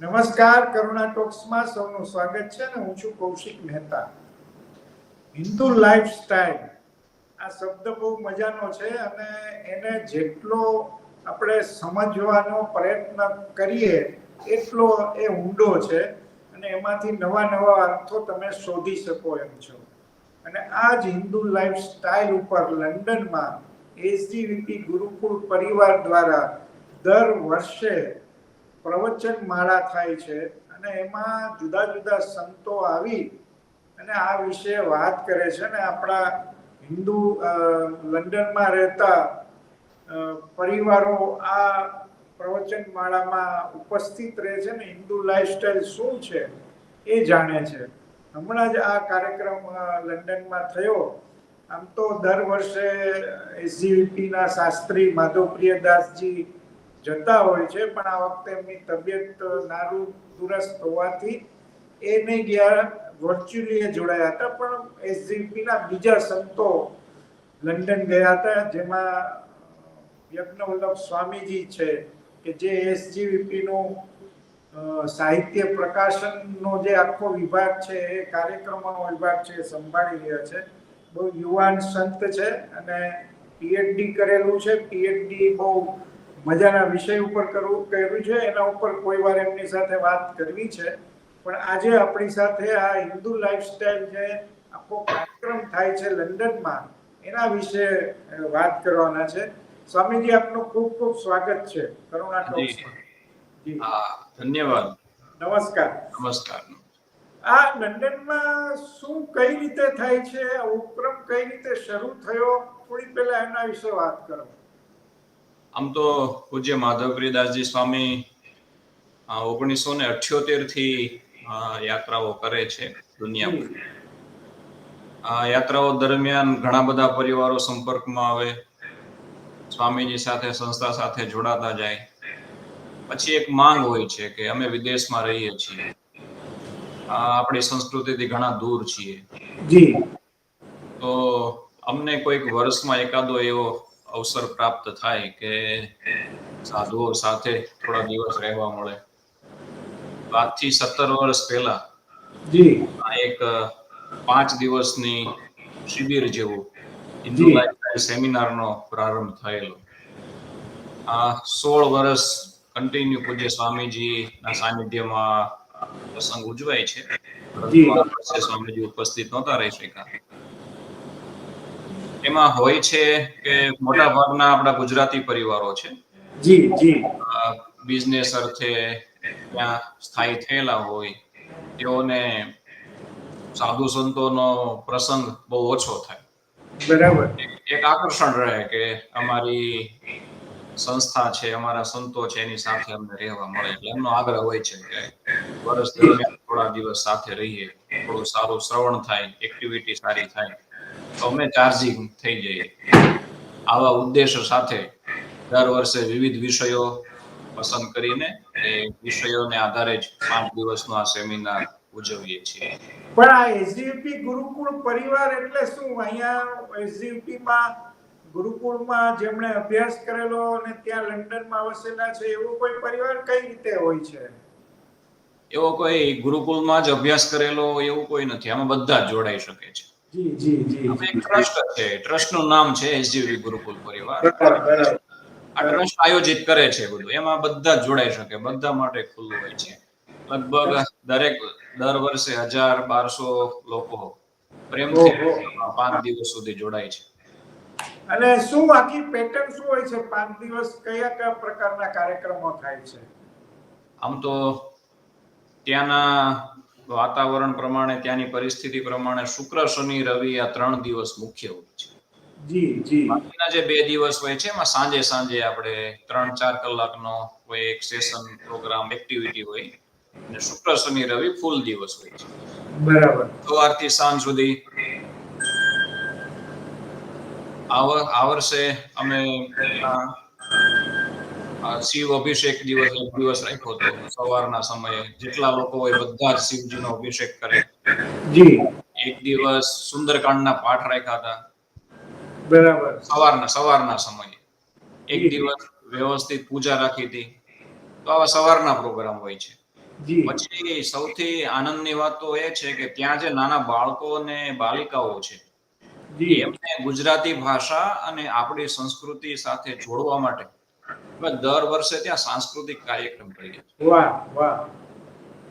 નમસ્કાર, કરુણા ટોક્સમાં સૌનું સ્વાગત છે અને હું છું કૌશિક મહેતા. હિન્દુ લાઈફસ્ટાઈલ આ શબ્દ બહુ મજાનો છે અને એને જેટલો આપણે સમજવાનો પ્રયત્ન કરીએ, એટલો એ ઊંડો છે અને એમાંથી નવા નવા અર્થો તમે શોધી શકો એમ છો. અને આ જ હિન્દુ લાઈફસ્ટાઈલ ઉપર લંડનમાં એસજીવીપી ગુરુકુળ પરિવાર દ્વારા દર વર્ષે પ્રવચન માળા થાય છે અને એમાં જુદા જુદા સંતો આવી અને આ વિશે વાત કરે છે અને આપણા હિન્દુ લંડનમાં રહેતા પરિવારો આ પ્રવચન માળામાં ઉપસ્થિત રહે છે ને હિન્દુ લાઈફસ્ટાઈલ શું છે એ જાણે છે. હમણાં જ આ કાર્યક્રમ લંડનમાં થયો. આમ તો દર વર્ષે એસજીવીપીના શાસ્ત્રી માધવપ્રિયદાસજી જતા હોય છે, પણ આ વખતે એમની તબિયત નારું દુરસ્ત હોવાથી એ નહીં ગયા. વર્ચ્યુઅલી જોડાયા હતા, પણ એસજીપીના બીજા સંતો લંડન ગયા હતા, જેમાં યજ્ઞવલ્લભ સ્વામીજી છે, કે જે એસજીવીપીનું સાહિત્ય પ્રકાશનનો જે આખો વિભાગ છે, એ કાર્યક્રમોનો વિભાગ છે, એ સંભાળી રહ્યા છે. બહુ યુવાન સંત છે અને પીએચડી કરેલું છે. પીએચડી બહુ મજાના વિષય ઉપર કરવું કર્યું છે. એના ઉપર કોઈ વાર એમની સાથે વાત કરવી છે. પણ આજે આપણી સાથે આ હિન્દુ લાઈફસ્ટાઈલ જે આખો કાર્યક્રમ થાય છે લંડનમાં એના વિશે વાત કરવાના છે. સ્વામીજી આપનું ખૂબ ખૂબ સ્વાગત છે કરુણા ધન્યવાદ. નમસ્કાર. નમસ્કાર. આ લંડનમાં શું કઈ રીતે થાય છે? આ ઉપક્રમ કઈ રીતે શરૂ થયો? થોડી પહેલા એના વિશે વાત કરો. આમ તો પૂજ્ય માધવપ્રિયદાસજી સ્વામી ઓગણીસો ને અઠ્યોતેરથી યાત્રાઓ કરે છે દુનિયામાં યાત્રાઓ દરમિયાન ઘણા બધા પરિવારો સંપર્કમાં આવે સ્વામીજી સાથે સંસ્થા સાથે જોડાતા જાય. પછી એક માંગ હોય છે કે અમે વિદેશમાં રહીએ છીએ. આપણી સંસ્કૃતિથી ઘણા દૂર છીએ. જી. તો અમને કોઈક વર્ષમાં એકાદો એવો અવસર પ્રાપ્ત થાય કે સાધુઓ સાથે થોડા દિવસ રહેવા મળે. આજથી સત્તર વર્ષ પહેલા જી. આ એક પાંચ દિવસની શિબિર જેવો હિન્દુ જી. લાઈફસ્ટાઈલ સેમિનારનો પ્રારંભ થયેલો. આ સોળ વર્ષ કન્ટિન્યુ પૂજ્ય સ્વામીજીના સાનિધ્યમાં પ્રસંગ ઉજવાય છે. સ્વામીજી ઉપસ્થિત નહોતા રહી શક્યા. એમાં હોય છે કે મોટા ભાગના આપણા ગુજરાતી પરિવારો છે. જી જી. બિઝનેસ અર્થે ત્યાં સ્થાયી થયેલા હોય તેઓને સાધુ સંતોનો પ્રસંગ બહુ ઓછો થાય. બરાબર. એક આકર્ષણ રહે કે અમારી સંસ્થા છે અમારા સંતો છે એની સાથે અમને રહેવા મળે એટલે એમનો આગ્રહ હોય છે કે વર્ષ દરમિયાન થોડા દિવસ સાથે રહીએ થોડું સારું શ્રવણ થાય એક્ટિવિટી સારી થાય. તો અમે ચાર્જિંગ થઈ જઈએ. આવા ઉદ્દેશો સાથે દર વર્ષે વિવિધ વિષયો પસંદ કરીને એ વિષયોને આધારે જ પાંચ દિવસનો આ સેમિનાર ઉજવીએ છીએ. પણ આ એસડીયુપી ગુરુકુળ પરિવાર એટલે શું? અહીંયા એસડીયુપીમાં ગુરુકુળમાં જેમણે અભ્યાસ કરેલો અને ત્યાં લંડનમાં વસેલા છે એવો કોઈ પરિવાર કઈ રીતે હોય છે? એવો કોઈ ગુરુકુળમાં જ અભ્યાસ કરેલો એવું કોઈ નથી. આમાં બધા જ જોડાઈ શકે છે. જી જી જી. આમાં એક ટ્રસ્ટ છે. ટ્રસ્ટ નામ છે એસજીવી ગુરુકુલ પરિવાર. બરાબર બરાબર. આ ટ્રસ્ટ આયોજિત કરે છે બધું. એમાં બધા જોડાઈ શકે. બધા માટે ખુલ્લું હોય છે. લગભગ દરેક દર વર્ષે હજાર બારસો લોકો પ્રેમથી પાંચ દિવસ સુધી જોડાય છે. અને શું આખી પેટર્ન શું હોય છે? પાંચ દિવસ કયા કયા પ્રકારના કાર્યક્રમો થાય છે? આમ તો ત્યાંના વાતાવરણ પ્રમાણે ત્યાંની પરિસ્થિતિ પ્રમાણે શુક્ર શનિ રવિ આ ત્રણ દિવસ મુખ્ય હોય છે. જી જી. બાકીના જે બે દિવસ હોય છે એમાં સાંજે સાંજે આપણે ત્રણ ચાર કલાકનો કોઈ એક સેશન પ્રોગ્રામ એક્ટિવિટી હોય. અને શુક્ર શનિ રવિ ફૂલ દિવસ હોય છે. બરાબર. સવારથી સાંજ સુધી આ આવર્ષે વર્ષે અમે શિવ અભિષેક દિવસ એક દિવસ રાખ્યો હતો. સવારના સમયે જેટલા લોકો હોય બધા જ શિવજીનો અભિષેક કરે. જી. એક દિવસ સુંદરકાંડના પાઠ રાખ્યા હતા. બરાબર. સવારના સવારના સમયે. એક દિવસ વ્યવસ્થિત પૂજા રાખી હતી. તો આવા સવારના પ્રોગ્રામ હોય છે. પછી સૌથી આનંદની વાત તો એ છે કે ત્યાં જે નાના બાળકો અને બાલિકાઓ છે એમને ગુજરાતી ભાષા અને આપણી સંસ્કૃતિ સાથે જોડવા માટે અમે દર વર્ષે ત્યાં સાંસ્કૃતિક કાર્યક્રમ કરીએ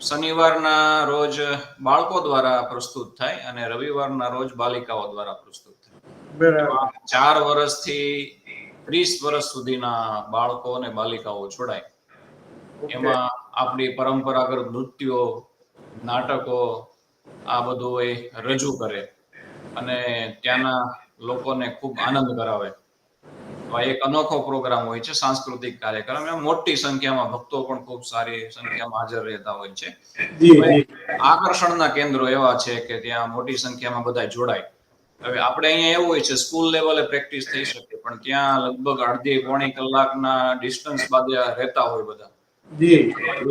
શનિવારના રોજ બાળકો દ્વારા પ્રસ્તુત થાય અને રવિવારના રોજ બાલિકાઓ દ્વારા પ્રસ્તુત થાય. ચાર વર્ષથી ત્રીસ વર્ષ સુધીના બાળકો અને બાલિકાઓ જોડાય. એમાં આપણી પરંપરાગત નૃત્યો નાટકો આ બધું એ રજૂ કરે અને ત્યાંના લોકોને ખૂબ આનંદ કરાવે. તો આ એક અનોખો પ્રોગ્રામ હોય છે સાંસ્કૃતિક કાર્યક્રમ. એમાં મોટી સંખ્યામાં ભક્તો પણ ખૂબ સારી સંખ્યામાં હાજર રહેતા હોય છે. આકર્ષણના કેન્દ્રો એવા છે કે ત્યાં મોટી સંખ્યામાં બધા જોડાય. હવે આપણે અહીંયા એવું હોય છે સ્કૂલ લેવલે પ્રેક્ટિસ થઈ શકે પણ ત્યાં લગભગ અડધી પોણી કલાકના ડિસ્ટન્સ બાદ રહેતા હોય બધા.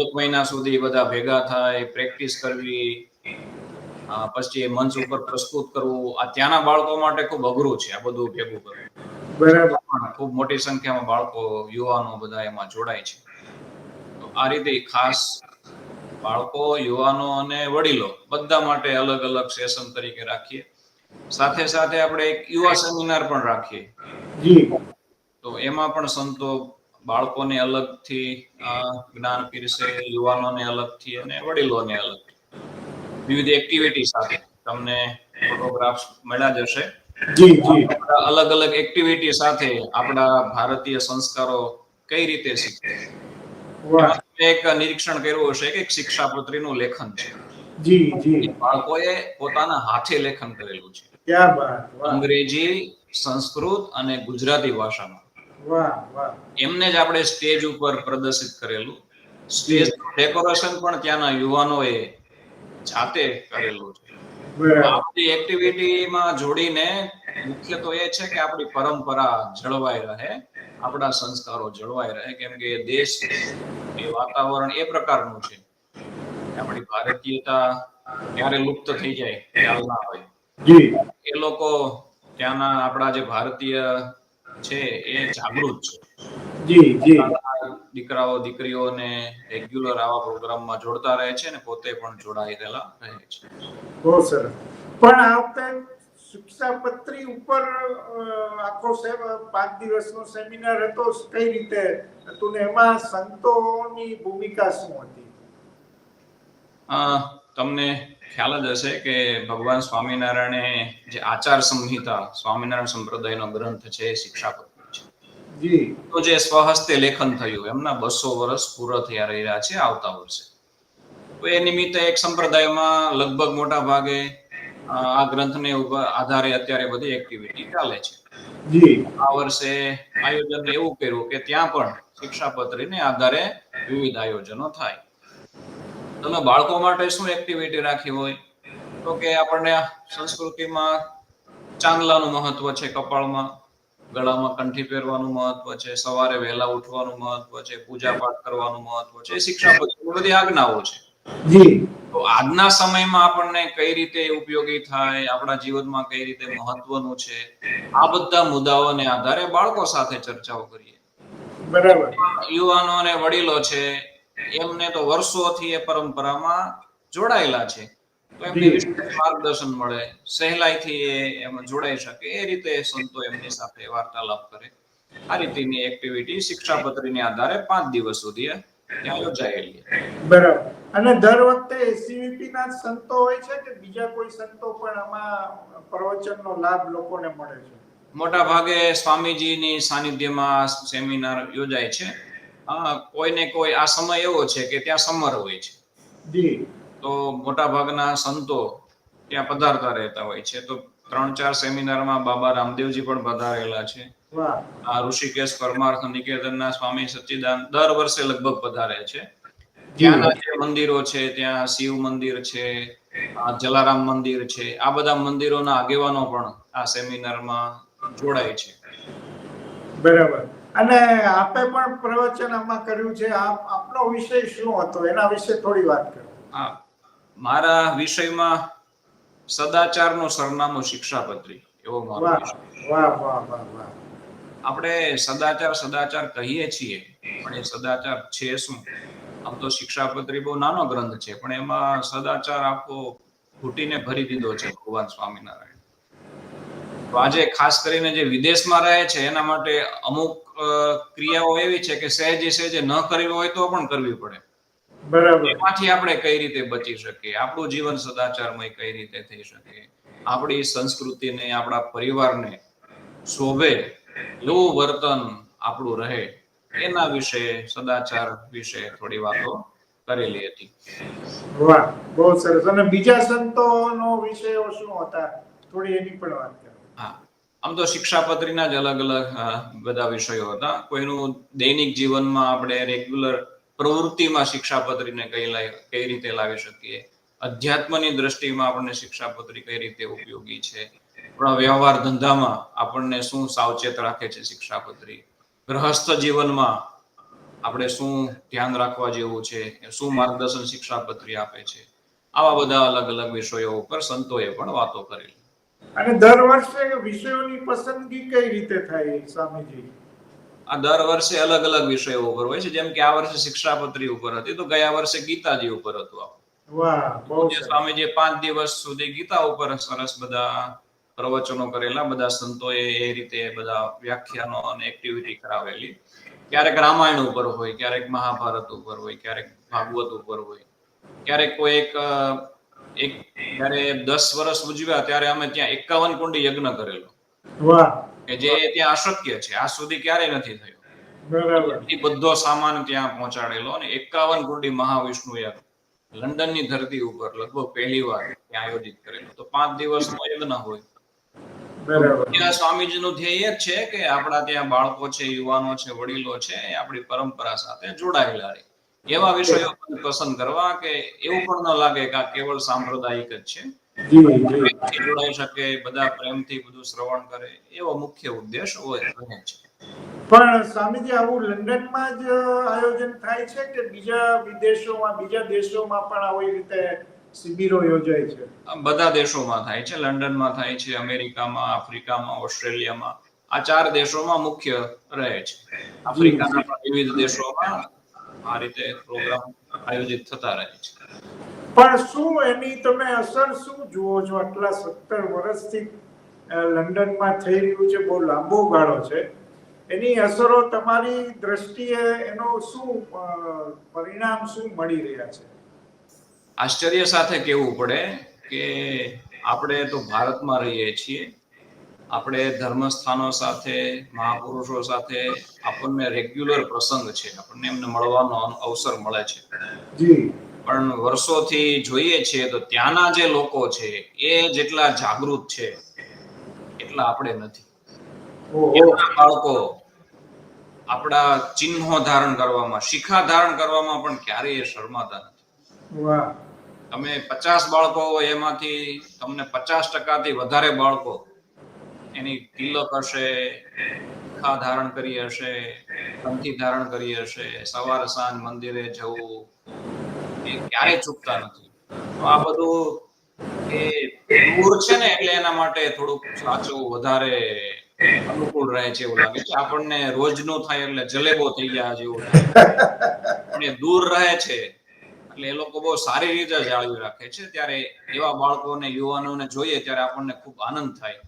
એક મહિના સુધી બધા ભેગા થાય પ્રેક્ટિસ કરવી પછી મંચ ઉપર પ્રસ્તુત કરવું. આ ત્યાંના બાળકો માટે ખૂબ અઘરું છે આ બધું ભેગું કરવું. ખૂબ મોટી સંખ્યામાં બાળકો યુવાનો બધા એમાં જોડાય છે. તો આ રીતે ખાસ બાળકો યુવાનો અને વડીલો બધા માટે અલગ અલગ સેશન તરીકે રાખીએ. સાથે સાથે આપણે એક યુવા સેમિનાર પણ રાખીએ. તો એમાં પણ સંતો બાળકોને અલગથી જ્ઞાન પીરસે યુવાનોને અલગથી અને વડીલોને અલગ વિવિધ એક્ટિવિટી સાથે તમને ફોટોગ્રાફ્સ મળ્યા જ હશે. જી જી. અલગ અલગ એક્ટિવિટી સાથે આપણા ભારતીય સંસ્કારો કઈ રીતે શીખે? એક નિરીક્ષણ કર્યું હશે કે એક શિક્ષાપત્રીનું લેખન છે. જી જી. બાળકોએ પોતાના હાથે લેખન કરેલું છે. ક્યાં બાત અંગ્રેજી સંસ્કૃત અને ગુજરાતી ભાષામાં. વાહ વાહ. એમને જ આપણે સ્ટેજ ઉપર પ્રદર્શિત કરેલું. સ્ટેજ ડેકોરેશન પણ ત્યાંના યુવાનોએ જાતે કરેલું આપણી એક્ટિવિટીમાં જોડીને મુખ્ય તો એ છે કે આપણી પરંપરા જળવાઈ રહે આપણા સંસ્કારો જળવાઈ રહે કેમ કે દેશ એ વાતાવરણ એ પ્રકારનું છે. આપણી ભારતીયતા ક્યારે લુપ્ત થઈ જાય ખ્યાલ ના હોય. એ લોકો ત્યાંના આપણા જે ભારતીય છે એ જાગૃત છે. જી જી. દીકરાઓ દીકરીઓને રેગ્યુલર આવા પ્રોગ્રામમાં જોડતા રહે છે અને પોતે પણ જોડાયેલા રહે છે. બહુ સરસ. પણ આ વખતે શિક્ષાપત્રી ઉપર આખો પાંચ દિવસનો સેમિનાર હતો કઈ રીતે હતું ને એમાં સંતોની ભૂમિકા શું હતી? તમને ખ્યાલ જ હશે કે ભગવાન સ્વામિનારાયણે જે આચાર સંહિતા સ્વામિનારાયણ સંપ્રદાયનો ગ્રંથ છે શિક્ષાપત્રી. તો જે સ્વહસ્તે લેખન થયું એમના બસો વર્ષ પૂરા થયા રહ્યા છે આવતા વર્ષે. તો એ નિમિત્તે એક સંપ્રદાયમાં લગભગ મોટા ભાગે આ ગ્રંથને આધારે અત્યારે બધી એક્ટિવિટી ચાલે છે. આ વર્ષે આયોજન એવું કર્યું કે ત્યાં પણ શિક્ષાપત્રીને આધારે વિવિધ આયોજનો થાય. તમે બાળકો માટે શું એક્ટિવિટી રાખી હોય? તો કે આપણને સંસ્કૃતિમાં ચાંદલાનું મહત્વ છે કપાળમાં. ગળામાં કંઠી પહેરવાનું મહત્વ છે સવારે વહેલા ઉઠવાનું મહત્વ છે પૂજા પાઠ કરવાનું મહત્વ છે શિક્ષા પદ્ધતિ બધી આજ્ઞાઓ છે. જી. તો આજના સમયમાં આપણને કઈ રીતે ઉપયોગી થાય આપણા જીવનમાં કઈ રીતે મહત્વનું છે આ બધા મુદ્દાઓને આધારે બાળકો સાથે ચર્ચાઓ કરીએ. બરાબર. યુવાનો અને વડીલો છે એમને તો વર્ષોથી એ પરંપરામાં જોડાયેલા છે. તો એમને માર્ગદર્શન મળે સહેલાઈથી એ એમાં જોડાઈ શકે એ રીતે સંતો એમની સાથે વાર્તાલાપ કરે. આ રીતની એક્ટિવિટી શિક્ષાપત્રીને આધારે પાંચ દિવસ સુધી ત્યાં યોજાયેલી બરાબર. અને દર વખતે એસીવીપી ના સંતો હોય છે કે બીજા કોઈ સંતો પણ આમાં પ્રવચનનો લાભ લોકોને મળે છે? મોટા ભાગે સ્વામીજીની સાનિધ્યમાં સેમિનાર યોજાય છે. કોઈને કોઈ આ સમય એવો છે કે ત્યાં સમર હોય છે. જી. તો મોટા ભાગના સંતો ત્યાં પધારતા રહેતા હોય છે. તો ત્રણ ચાર સેમિનારમાં બાબા રામદેવજી પણ પધારેલા છે. આ ઋષિકેશ પરમાર્થ નિકેતનના સ્વામી સચ્ચિદાન દર વર્ષે લગભગ પધારે છે. ત્યાંના જે મંદિરો છે ત્યાં શિવ મંદિર છે આ જલારામ મંદિર છે આ બધા મંદિરોના આગેવાનો પણ આ સેમિનારમાં જોડાય છે. બરાબર. અને આપે પણ પ્રવચન આમાં કર્યું છે. આપ આપનો વિષય શું હતો? એના વિશે થોડી વાત કરો. હા. મારા વિષયમાં સદાચારનું સરનામું શિક્ષાપત્રી એવો મારો આપણે સદાચાર સદાચાર કહીએ છીએ પણ એ સદાચાર છે શું? આમ તો શિક્ષાપત્રી બહુ નાનો ગ્રંથ છે પણ એમાં સદાચાર આખો ઘૂંટીને ભરી દીધો છે ભગવાન સ્વામિનારાયણ. તો આજે ખાસ કરીને જે વિદેશમાં રહે છે એના માટે અમુક ક્રિયાઓ એવી છે કે સહેજે સહેજે ન કરવી હોય તો પણ કરવી પડે. બરાબર. એમાંથી આપણે કઈ રીતે બચી શકીએ? આપણું જીવન સદાચારમય કઈ રીતે થઈ શકે? આપણી સંસ્કૃતિને આપણા પરિવારને શોભે એવું વર્તન આપણું રહે એના વિશે સદાચાર વિશે થોડી વાતો કરેલી હતી. વાહ બહુ સરસ. અને બીજા સંતોનો વિષયો શું હતા? થોડી એની પણ વાત કરો. હા. આમ તો શિક્ષાપત્રીના જ અલગ અલગ બધા વિષયો હતા. કોઈનું દૈનિક જીવનમાં આપણે રેગ્યુલર પ્રવૃત્તિમાં શિક્ષાપત્રીને કઈ કઈ રીતે લાવી શકીએ? અધ્યાત્મની દ્રષ્ટિમાં આપણને શિક્ષાપત્રી કઈ રીતે ઉપયોગી છે? આપણા વ્યવહાર ધંધામાં આપણને શું સાવચેત રાખે છે શિક્ષાપત્રી? ગ્રહસ્થ જીવનમાં આપણે શું ધ્યાન રાખવા જેવું છે? શું માર્ગદર્શન શિક્ષાપત્રી આપે છે? આવા બધા અલગ અલગ વિષયો ઉપર સંતોએ પણ વાતો કરેલી. અને દર વર્ષે વિષયોની પસંદગી કઈ રીતે થાય, સ્વામીજી? આ દર વર્ષે અલગ અલગ વિષયો ઉપર હોય છે. જેમ કે આ વર્ષે શિક્ષાપત્રી ઉપર હતી તો ગયા વર્ષે ગીતાજી ઉપર હતું આપણું સ્વામીજીએ પાંચ દિવસ સુધી ગીતા ઉપર સરસ બધા પ્રવચનો કરેલા બધા સંતોએ એ રીતે બધા વ્યાખ્યાનો અને એક્ટિવિટી કરાવેલી. ક્યારેક રામાયણ ઉપર હોય ક્યારેક મહાભારત ઉપર હોય ક્યારેક ભાગવત ઉપર હોય. ક્યારેક કોઈ એક એક જયારે દસ વર્ષ ઉજવ્યા ત્યારે અમે ત્યાં એકાવન કુંડી યજ્ઞ કરેલો. વાહ. કે જે ત્યાં અશક્ય છે આ સુધી ક્યારેય નથી થયું. બધો સામાન ત્યાં પહોંચાડેલો અને એકાવન કુંડી મહાવિષ્ણુ યજ્ઞ લંડનની ધરતી ઉપર લગભગ પહેલી વાર ત્યાં આયોજિત કરેલો. તો પાંચ દિવસનો યજ્ઞ હોય. ત્યાં સ્વામીજીનું ધ્યેય જ છે કે આપણા ત્યાં બાળકો છે યુવાનો છે વડીલો છે એ આપણી પરંપરા સાથે જોડાયેલા રહે. એવા વિષયો પસંદ કરવા કે એવું પણ ન લાગે કે આ કેવળ સાંપ્રદાયિક જ છે. જોડાઈ શકે બધા પ્રેમથી બધું શ્રવણ કરે એવો મુખ્ય ઉદ્દેશ હોય રહે છે પણ સ્વામીજી આવું લંડનમાં જ આયોજન થાય છે કે બીજા વિદેશોમાં બીજા દેશોમાં પણ આવી રીતે શિબિરો યોજાય છે? બધા દેશોમાં થાય છે. લંડનમાં થાય છે અમેરિકામાં આફ્રિકામાં ઓસ્ટ્રેલિયામાં. આ ચાર દેશોમાં મુખ્ય રહે છે. આફ્રિકાના વિવિધ દેશોમાં આ રીતે પ્રોગ્રામ આયોજિત થતા રહે છે. પણ શું એની તમે અસર શું જુઓ છો? આટલા સત્તર વર્ષથી લંડનમાં થઈ રહ્યું છે બહુ લાંબો ગાળો છે. એની અસરો તમારી દ્રષ્ટિએ એનો શું પરિણામ શું મળી રહ્યા છે? આશ્ચર્ય સાથે કહેવું પડે કે આપણે તો ભારતમાં રહીએ છીએ. આપણે ધર્મસ્થાનો સાથે મહાપુરુષો સાથે આપણને રેગ્યુલર પ્રસંગ છે. આપણને એમને મળવાનો અવસર મળે છે. જી. પણ વર્ષોથી જોઈએ છીએ તો ત્યાંના જે લોકો છે એ જેટલા જાગૃત છે એટલા આપણે નથી. બાળકો આપણા ચિહ્નો ધારણ કરવામાં શિખા ધારણ કરવામાં પણ ક્યારેય શરમાતા નથી. તમે પચાસ બાળકો હોય એમાંથી તમને પચાસ ટકાથી વધારે બાળકો એની તિલક હશે શિખા ધારણ કરી હશે કંઠી ધારણ કરી હશે સવાર સાંજ મંદિરે જવું એ ક્યારેય ચૂકતા નથી. તો આ બધું એ દૂર છે ને એટલે એના માટે થોડુંક સાચું વધારે અનુકૂળ રહે છે એવું લાગે છે. આપણને રોજનું થાય એટલે જલેબો થઈ ગયા જેવું પણ એ દૂર રહે છે એટલે એ લોકો બહુ સારી રીતે જાળવી રાખે છે. ત્યારે એવા બાળકોને યુવાનોને જોઈએ ત્યારે આપણને ખૂબ આનંદ થાય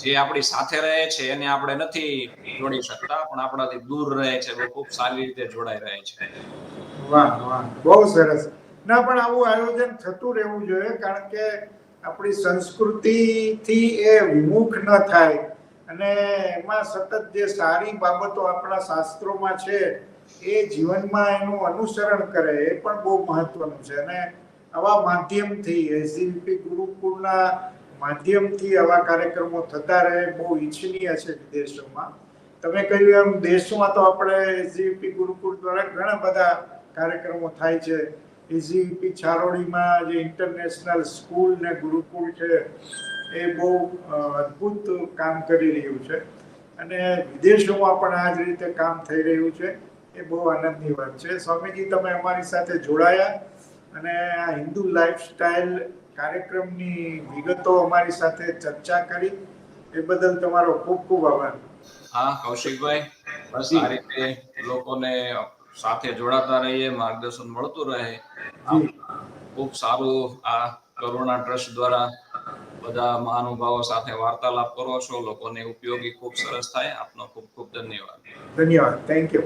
જે આપણી સાથે રહે છે એને આપણે નથી જોડી શકતા, પણ આપણાથી દૂર રહે છે ખૂબ સારી રીતે જોડાઈ રહે છે. વાહ વાહ. બહુ સરસ. ના, પણ આવું આયોજન થતું રહેવું જોઈએ, કારણ કે આપણી સંસ્કૃતિથી એ વિમુખ ન થાય. અને એમાં સતત જે સારી બાબતો આપણા શાસ્ત્રોમાં છે, એ જીવનમાં એનું અનુસરણ કરે, એ પણ બહુ મહત્વનું છે. અને આવા માધ્યમથી એસજીપી ગુરુકુળના માધ્યમથી આવા કાર્યક્રમો થતા રહે, બહુ ઈચ્છનીય છે વિદેશોમાં. તમે કહ્યું એમ, દેશમાં તો આપણે એસજીપી ગુરુકુળ દ્વારા ઘણા બધા કાર્યક્રમો થાય છે. એજીપી છારોડીમાં જે ઇન્ટરનેશનલ સ્કૂલ ને ગુરુકુળ છે, એ બહુ અદ્ભુત કામ કરી રહ્યું છે. અને વિદેશોમાં પણ આ જ રીતે કામ થઈ રહ્યું છે. એ બહુ આનંદની વાત છે. સ્વામીજી, તમે અમારી સાથે જોડાયા અને આ હિન્દુ લાઈફસ્ટાઈલ કાર્યક્રમની વિગતો અમારી સાથે ચર્ચા કરી. એ બદલ તમારો ખૂબ ખૂબ આભાર. હા, કૌશિકભાઈ, બસ આ રીતે લોકોને સાથે જોડાતા રહીએ માર્ગદર્શન મળતું રહે. ખૂબ સારું આ કરુણા ટ્રસ્ટ દ્વારા બધા મહાનુભાવો સાથે વાર્તાલાપ કરો છો. લોકોને ઉપયોગી ખૂબ સરસ થાય. આપનો ખૂબ ખૂબ ધન્યવાદ. ધન્યવાદ. Thank you